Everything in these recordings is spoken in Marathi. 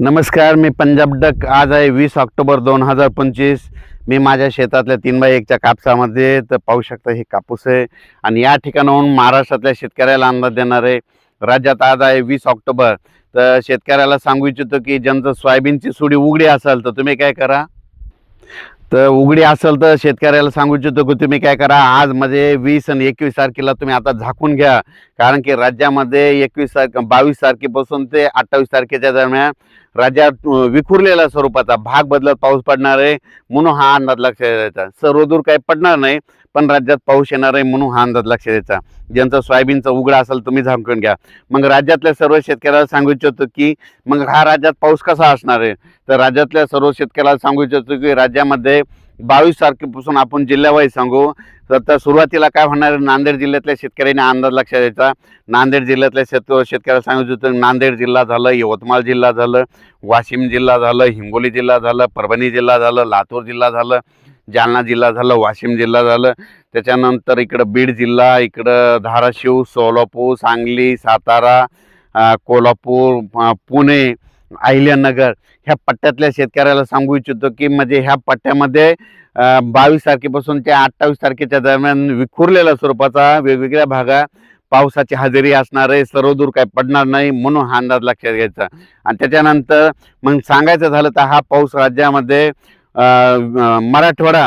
नमस्कार मी पंजाब डक. आज आहे वीस ऑक्टोबर दोन हजार पंचवीस. मी माझ्या शेतातल्या तीन बाय एकच्या कापसामध्ये तर पाहू शकता हे कापूस आहे. आणि या ठिकाणाहून महाराष्ट्रातल्या शेतकऱ्याला अंदाज देणार आहे. राज्यात आज आहे वीस ऑक्टोबर. तर शेतकऱ्याला सांगू इच्छितो की ज्यांचं सोयाबीनची सुडी उघडी असेल तर तुम्ही काय करा. तर उघडी असेल तर शेतकऱ्याला सांगू इच्छितो की तुम्ही काय करा. आज म्हणजे वीस आणि एकवीस तारखेला तुम्ही आता झाकून घ्या. कारण की राज्यामध्ये एकवीस तारखे बावीस तारखेपासून ते अठ्ठावीस तारखेच्या दरम्यान राज्यात विखुरलेला विखुरलेल्या स्वरूपाचा भाग बदलत पाऊस पडणार आहे म्हणून हा अंदाज लक्षात द्यायचा. सर्वदूर काही पडणार नाही पण राज्यात पाऊस येणार आहे म्हणून हा अंदाज लक्षात द्यायचा. ज्यांचं सोयाबीनचं उघडा असेल तुम्ही झांकून घ्या. मग राज्यातल्या सर्व शेतकऱ्याला सांगू इच्छितो की मग हा राज्यात पाऊस कसा असणार आहे? तर राज्यातल्या सर्व शेतकऱ्याला सांगू इच्छितो की राज्यामध्ये बावीस तारखेपासून आपण जिल्हावाईज सांगू तर तर सुरुवातीला काय होणार नांदेड जिल्ह्यातल्या शेतकऱ्यांनी अंदाज लक्षात द्यायचा नांदेड जिल्ह्यातल्या शेत शेतकऱ्याला सांगितलं होतं नांदेड जिल्हा झालं यवतमाळ जिल्हा झालं वाशिम जिल्हा झालं हिंगोली जिल्हा झालं परभणी जिल्हा झालं लातूर जिल्हा झालं जालना जिल्हा झालं वाशिम जिल्हा झालं. त्याच्यानंतर इकडं बीड जिल्हा इकडं धाराशिव सोलापूर सांगली सातारा कोल्हापूर पुणे अहिल्यानगर ह्या पट्ट्यातल्या शेतकऱ्याला सांगू इच्छितो की म्हणजे ह्या पट्ट्यामध्ये बावीस तारखेपासून ते अठ्ठावीस तारखेच्या दरम्यान विखुरलेल्या स्वरूपाचा वेगवेगळ्या भागा पावसाची हजेरी असणार आहे सर्वदूर काही पडणार नाही म्हणून हा अंदाज लक्षात घ्यायचा. आणि त्याच्यानंतर मग सांगायचं झालं तर हा पाऊस राज्यामध्ये मराठवाडा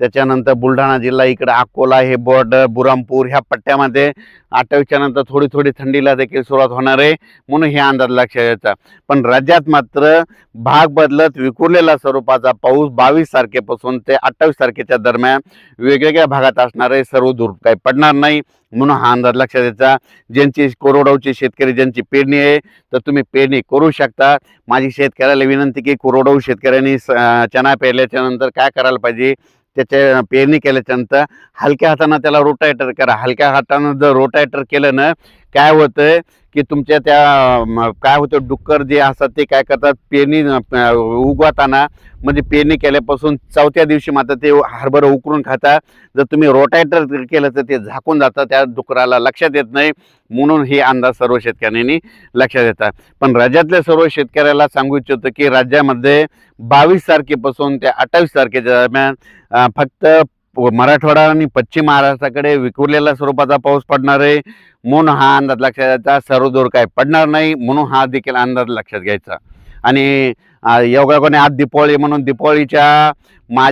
त्याच्यानंतर बुलढाणा जिल्हा इकडं अकोला हे बॉर्डर बुरामपूर ह्या पट्ट्यामध्ये अठ्ठावीसच्या नंतर थोडी थोडी थंडीला देखील सुरुवात होणार आहे म्हणून हे अंदाज लक्षात द्यायचा. पण राज्यात मात्र भाग बदलत विखुरलेला स्वरूपाचा पाऊस बावीस तारखेपासून ते अठ्ठावीस तारखेच्या दरम्यान वेगवेगळ्या भागात असणारे सर्व दूर काही पडणार नाही म्हणून हा अंदाज लक्षात द्यायचा. ज्यांची कोरडवाची शेतकरी ज्यांची पेरणी आहे तर तुम्ही पेरणी करू शकता. माझी शेतकऱ्याला विनंती की कोरोडाऊ शेतकऱ्यांनी स- चणा पेरल्याच्या नंतर काय करायला पाहिजे? त्याच्या पेरणी केल्याच्यानंतर हलक्या हातानं त्याला रोटायटर करा. हलक्या हातानं जर रोटायटर केलं ना काय होतं की तुमच्या त्या काय होतं डुक्कर जे असतात ते काय करतात पेरणी उगवताना म्हणजे पेरणी केल्यापासून चौथ्या दिवशी मात्र ते हरभरं उकरून खातात. जर तुम्ही रोटायटर केलं तर ते झाकून जातं त्या डुकराला लक्षात येत नाही. म्हणून हे अंदाज सर्व शेतकऱ्यांनी लक्षात येतात पण राज्यातल्या सर्व शेतकऱ्याला सांगू इच्छितो की राज्यामध्ये बावीस तारखेपासून ते अठ्ठावीस तारखेच्या दरम्यान फक्त मराठवाडा आणि पश्चिम महाराष्ट्राकडे विखुरलेल्या स्वरूपाचा पाऊस पडणार आहे. म्हणून हा अंदाज लक्षात घ्यायचा सर्वदूर काय पडणार नाही म्हणून हा देखील अंदाज लक्षात घ्यायचा. आणि अं, योगायोगाने आज दीपावळी म्हणून दीपावलीच्या मा